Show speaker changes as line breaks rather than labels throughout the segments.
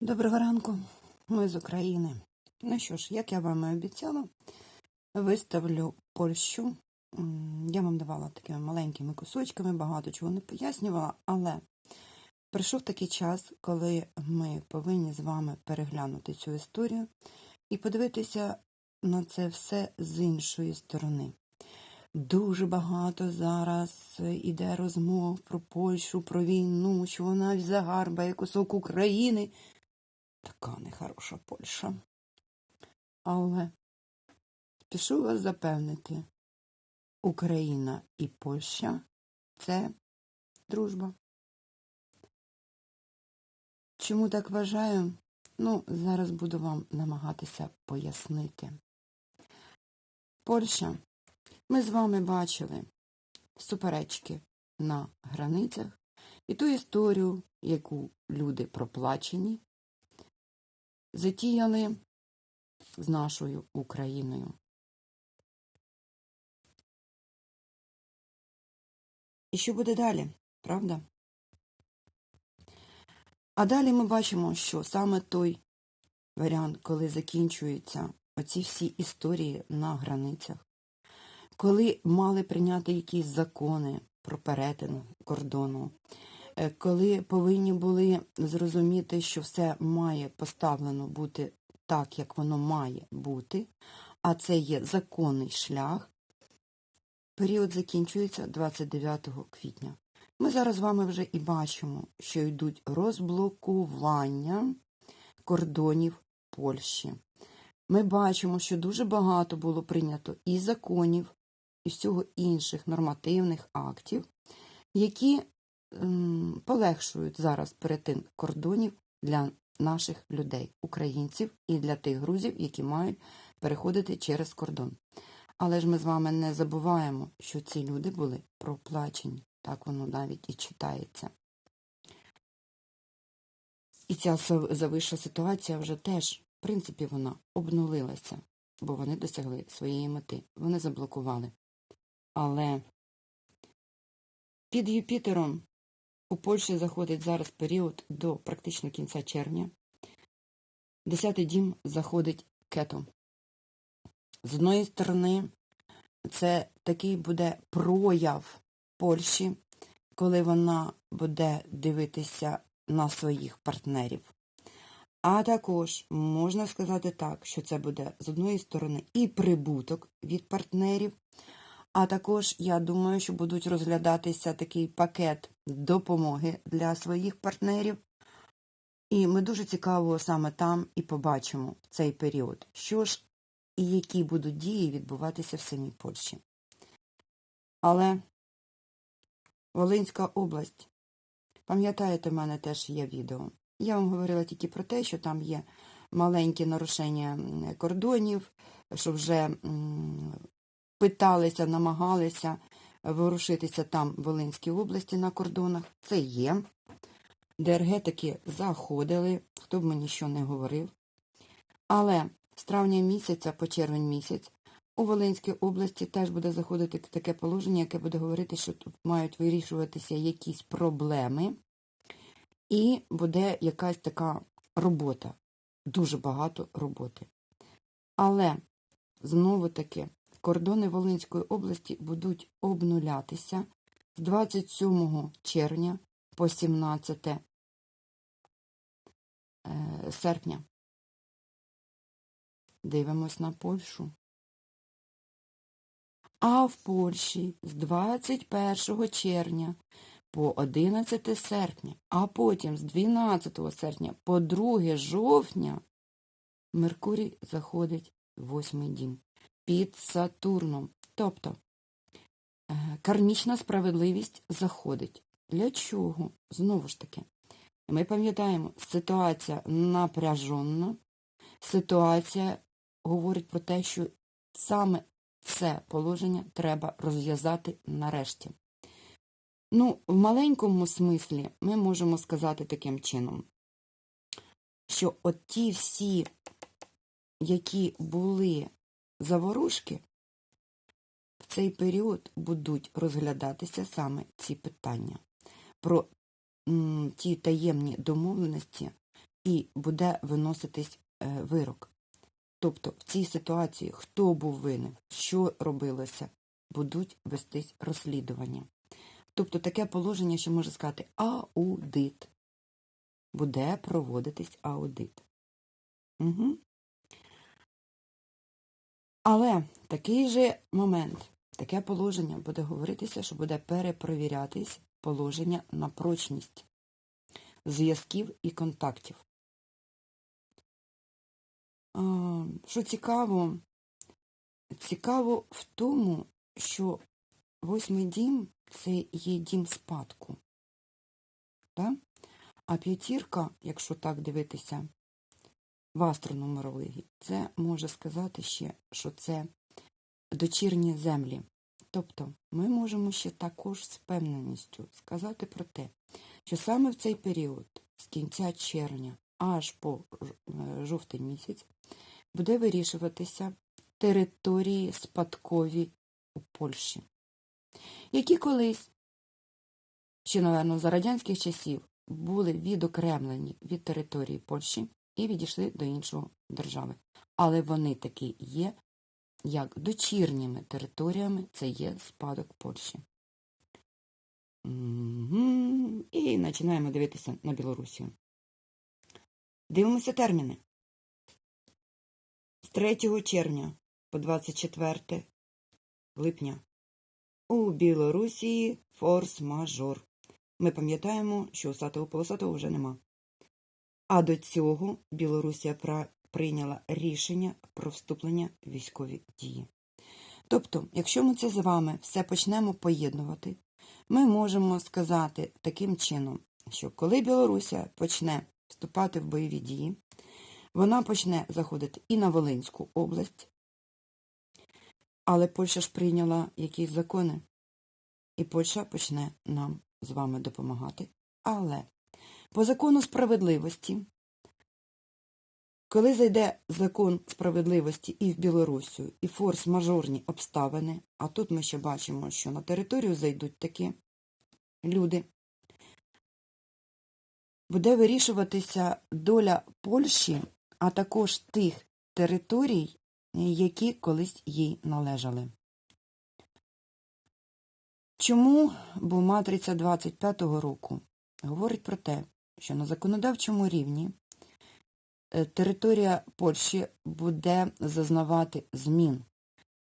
Доброго ранку, ми з України. Ну що ж, як я вам і обіцяла, виставлю Польщу. Я вам давала такими маленькими кусочками, багато чого не пояснювала, але прийшов такий час, коли ми повинні з вами переглянути цю історію і подивитися на це все з іншої сторони. Дуже багато зараз іде розмов про Польщу, про війну, що вона загарбає кусок України. Така нехороша Польща. Але спішу вас запевнити, Україна і Польща це дружба. Чому так вважаю? Ну, зараз буду вам намагатися пояснити. Польща. Ми з вами бачили суперечки на границях і ту історію, яку люди проплачені, затіяли з нашою Україною. І що буде далі, правда? А далі ми бачимо, що саме той варіант, коли закінчуються оці всі історії на границях, коли мали прийняти якісь закони про перетин кордону, коли повинні були зрозуміти, що все має поставлено бути так, як воно має бути, а це є законний шлях, період закінчується 29 квітня. Ми зараз з вами вже і бачимо, що йдуть розблокування кордонів Польщі. Ми бачимо, що дуже багато було прийнято і законів, і всього інших нормативних актів, які полегшують зараз перетин кордонів для наших людей, українців і для тих грузів, які мають переходити через кордон. Але ж ми з вами не забуваємо, що ці люди були проплачені. Так воно навіть і читається. І ця завища ситуація вже теж, в принципі, вона обнулилася, бо вони досягли своєї мети. Вони заблокували. Але під Юпітером у Польщі заходить зараз період до практично кінця червня. Десятий дім заходить кетом. З одної сторони, це такий буде прояв Польщі, коли вона буде дивитися на своїх партнерів. А також можна сказати так, що це буде з одної сторони і прибуток від партнерів, а також я думаю, що будуть розглядатися такий пакет допомоги для своїх партнерів. І ми дуже цікаво саме там і побачимо в цей період, що ж і які будуть дії відбуватися в самій Польщі. Але Волинська область, пам'ятаєте, в мене теж є відео. Я вам говорила тільки про те, що там є маленькі нарушення кордонів, що вже питалися, намагалися ворушитися там в Волинській області на кордонах. Це є. ДРГ таки заходили, хто б мені що не говорив. Але з травня місяця по червень місяць у Волинській області теж буде заходити таке положення, яке буде говорити, що тут мають вирішуватися якісь проблеми, і буде якась така робота, дуже багато роботи. Але знову таки кордони Волинської області будуть обнулятися з 27 червня по 17 е, серпня. Дивимось на Польщу. А в Польщі з 21 червня по 11 серпня, а потім з 12 серпня по 2 жовтня Меркурій заходить в восьмий дім під Сатурном. Тобто е, кармічна справедливість заходить. Для чого? Знову ж таки, ми пам'ятаємо, ситуація напряжена, ситуація говорить про те, що саме це положення треба розв'язати нарешті. Ну, в маленькому смислі ми можемо сказати таким чином, що от ті всі, які були заворушки, в цей період будуть розглядатися саме ці питання про м, ті таємні домовленості, і буде виноситись е, вирок. Тобто в цій ситуації хто був винен, що робилося, будуть вестись розслідування. Тобто таке положення, що може сказати аудит. Буде проводитись аудит. Угу. Але такий же момент, таке положення буде говоритися, що буде перепровірятись положення на прочність зв'язків і контактів. Що цікаво, цікаво в тому, що восьмий дім це є дім спадку. Да? А п'ятірка, якщо так дивитися в астронумерології, це може сказати ще, що це дочірні землі. Тобто ми можемо ще також з певненістю сказати про те, що саме в цей період, з кінця червня аж по е, жовтий місяць, буде вирішуватися території спадкові у Польщі, які колись, ще, напевно, за радянських часів, були відокремлені від території Польщі і відійшли до іншої держави. Але вони таки є, як дочірніми територіями, це є спадок Польщі. І починаємо дивитися на Білорусію. Дивимося терміни. З 3 червня по 24 липня. У Білорусі форс-мажор. Ми пам'ятаємо, що усатого полосатого вже нема. А до цього Білорусія прийняла рішення про вступлення в військові дії. Тобто, якщо ми це з вами все почнемо поєднувати, ми можемо сказати таким чином, що коли Білорусія почне вступати в бойові дії, вона почне заходити і на Волинську область, але Польща ж прийняла якісь закони, і Польща почне нам з вами допомагати. Але по закону справедливості, коли зайде закон справедливості і в Білорусію, і форс-мажорні обставини, а тут ми ще бачимо, що на територію зайдуть такі люди, буде вирішуватися доля Польщі, а також тих територій, які колись їй належали. Чому? Бо матриця 25-го року говорить про те, що на законодавчому рівні е, територія Польщі буде зазнавати змін.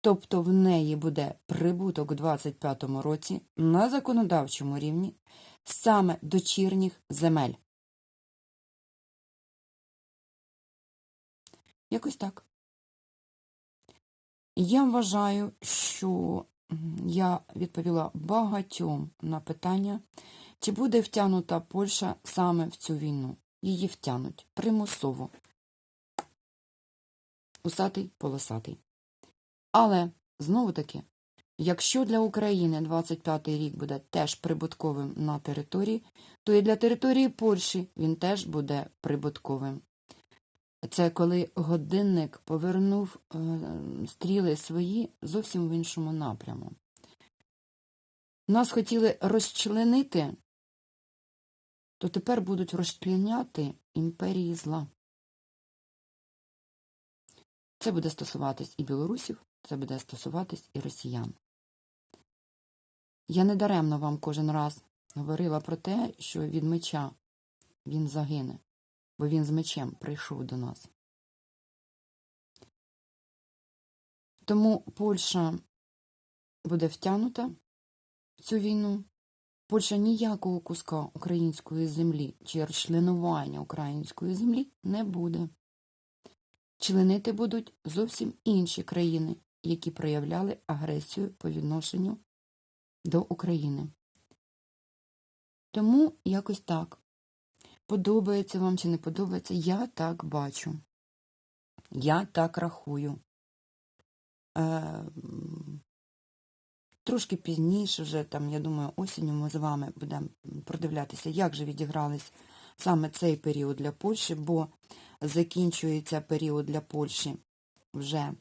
Тобто в неї буде прибуток у 25-му році на законодавчому рівні саме дочірніх земель. Якось так. Я вважаю, що я відповіла багатьом на питання, чи буде втягнута Польща саме в цю війну. Її втягнуть примусово. Усатий полосатий. Але, знову таки, якщо для України 25-й рік буде теж прибутковим на території, то і для території Польщі він теж буде прибутковим. Це коли годинник повернув е, стріли свої зовсім в іншому напряму. Нас хотіли розчленити, то тепер будуть розчленяти імперії зла. Це буде стосуватись і білорусів, це буде стосуватись і росіян. Я недаремно вам кожен раз говорила про те, що від меча він загине, бо він з мечем прийшов до нас. Тому Польща буде втягнута в цю війну. Польща ніякого куска української землі чи розчленування української землі не буде. Членити будуть зовсім інші країни, які проявляли агресію по відношенню до України. Тому якось так. Подобається вам чи не подобається, я так бачу. Я так рахую. Е, Трошки пізніше, вже там, я думаю, осінню ми з вами будемо продивлятися, як же відігрались саме цей період для Польщі, бо закінчується період для Польщі вже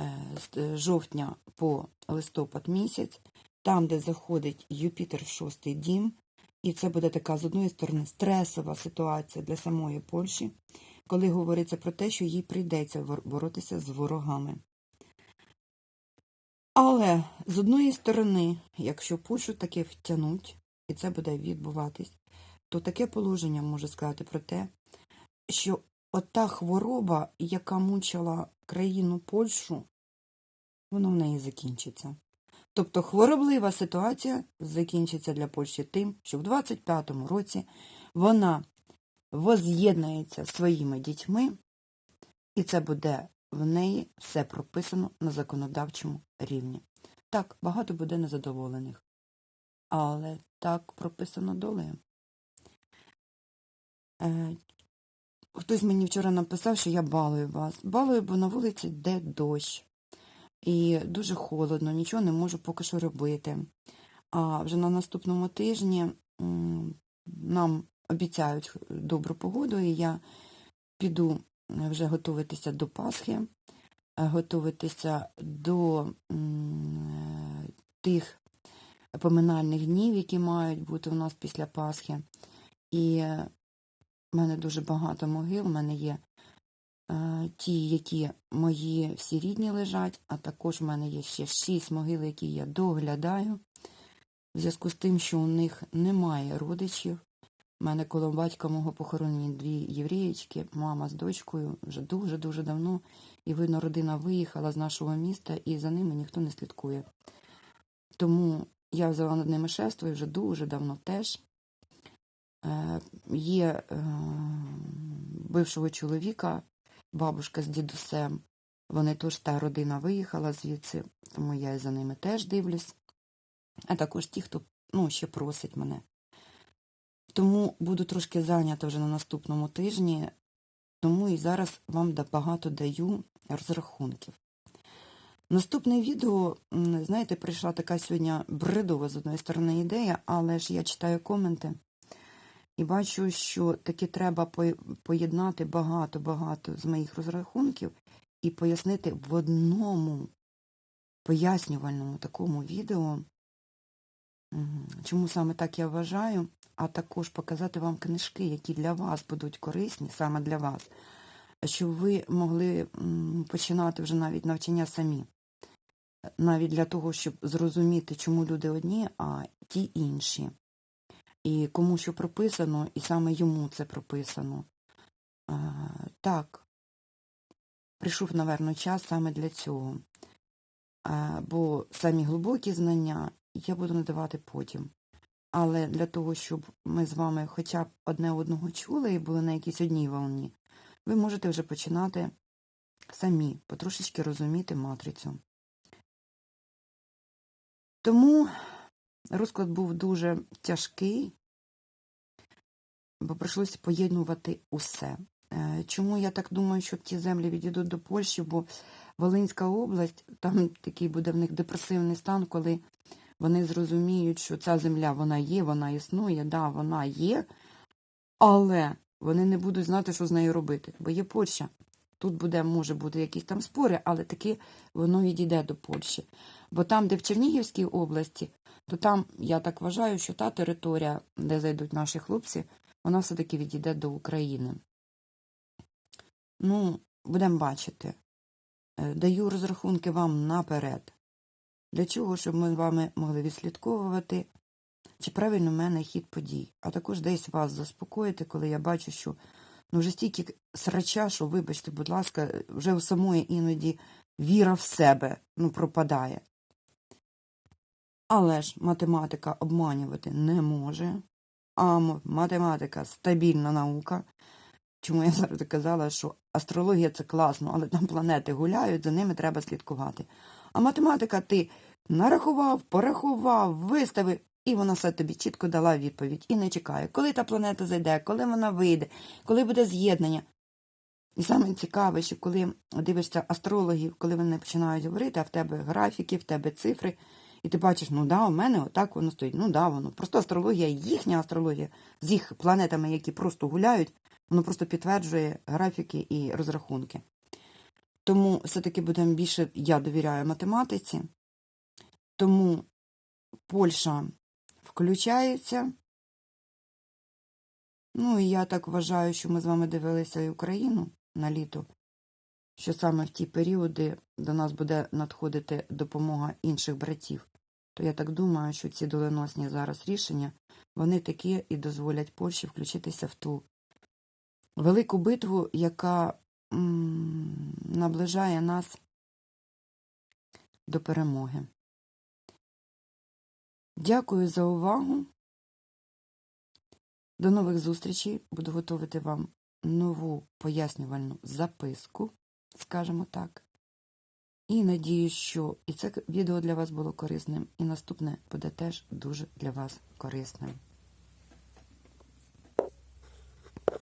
е, з жовтня по листопад місяць, там, де заходить Юпітер в шостий дім, І це буде така, з одної сторони, стресова ситуація для самої Польщі, коли говориться про те, що їй прийдеться боротися з ворогами. Але з одної сторони, якщо Польщу таки втягнуть, і це буде відбуватись, то таке положення може сказати про те, що ота хвороба, яка мучила країну Польщу, воно в неї закінчиться. Тобто хвороблива ситуація закінчиться для Польщі тим, що в 25-му році вона воз'єднається своїми дітьми, і це буде в неї все прописано на законодавчому рівні. Так, багато буде незадоволених, але так прописано долею. Е, Хтось мені вчора написав, що я балую вас. Балую, бо на вулиці йде дощ. І дуже холодно, нічого не можу поки що робити. А вже на наступному тижні нам обіцяють добру погоду, і я піду вже готуватися до Пасхи, е, готуватися до е, тих поминальних днів, які мають бути у нас після Пасхи. І е, в мене дуже багато могил, в мене є е, ті, які мої всі рідні лежать, а також в мене є ще шість могил, які я доглядаю. В зв'язку з тим, що у них немає родичів. У мене коло батька мого похоронені дві євреїчки, мама з дочкою вже дуже-дуже давно. І видно, родина виїхала з нашого міста, і за ними ніхто не слідкує. Тому я взяла над ними шефство і вже дуже давно теж. Е, Є е, бившого чоловіка, бабушка з дідусем. Вони теж та родина виїхала звідси, тому я і за ними теж дивлюсь. А також ті, хто ну, ще просить мене. Тому буду трошки зайнята вже на наступному тижні, тому і зараз вам багато даю розрахунків. Наступне відео, знаєте, прийшла така сьогодні бредова з одної сторони ідея, але ж я читаю коменти і бачу, що таки треба поєднати багато-багато з моїх розрахунків і пояснити в одному пояснювальному такому відео, Чому саме так я вважаю, а також показати вам книжки, які для вас будуть корисні, саме для вас, щоб ви могли починати вже навіть навчання самі. Навіть для того, щоб зрозуміти, чому люди одні, а ті інші. І кому що прописано, і саме йому це прописано. А, так, прийшов, наверно, час саме для цього. А, бо самі глибокі знання я буду надавати потім. Але для того, щоб ми з вами хоча б одне одного чули і були на якійсь одній волні, ви можете вже починати самі потрошечки розуміти матрицю. Тому розклад був дуже тяжкий, бо прийшлося поєднувати усе. Е, Чому я так думаю, що ті землі відійдуть до Польщі, бо Волинська область, там такий буде в них депресивний стан, коли вони зрозуміють, що ця земля вона є, вона існує, да, вона є, але вони не будуть знати, що з нею робити, бо є Польща. Тут буде, може бути якісь там спори, але таки воно відійде до Польщі. Бо там, де в Чернігівській області, то там, я так вважаю, що та територія, де зайдуть наші хлопці, вона все-таки відійде до України. Ну, будемо бачити. Е, Даю розрахунки вам наперед. Для чого? Щоб ми з вами могли відслідковувати, чи правильно в мене хід подій, а також десь вас заспокоїти, коли я бачу, що ну вже стільки срача, що, вибачте, будь ласка, вже у самої іноді віра в себе ну, пропадає. Але ж математика обманювати не може, а математика стабільна наука. Чому я завжди казала, що астрологія це класно, але там планети гуляють, за ними треба слідкувати. А математика ти нарахував, порахував, виставив, і вона все тобі чітко дала відповідь і не чекає, коли та планета зайде, коли вона вийде, коли буде з'єднання. І саме цікаве, що коли дивишся астрологів, коли вони починають говорити, а в тебе графіки, в тебе цифри, і ти бачиш, ну да, у мене отак воно стоїть, ну да, воно. Просто астрологія, їхня астрологія з їх планетами, які просто гуляють, воно просто підтверджує графіки і розрахунки. Тому все-таки будемо більше, я довіряю математиці. Тому Польща включається, Ну і я так вважаю, що ми з вами дивилися і Україну на літо, що саме в ті періоди до нас буде надходити допомога інших братів. То я так думаю, що ці доленосні зараз рішення, вони такі і дозволять Польщі включитися в ту велику битву, яка м, наближає нас до перемоги. Дякую за увагу. До нових зустрічей. Буду готувати вам нову пояснювальну записку, скажімо так. І надію, що і це відео для вас було корисним, і наступне буде теж дуже для вас корисним.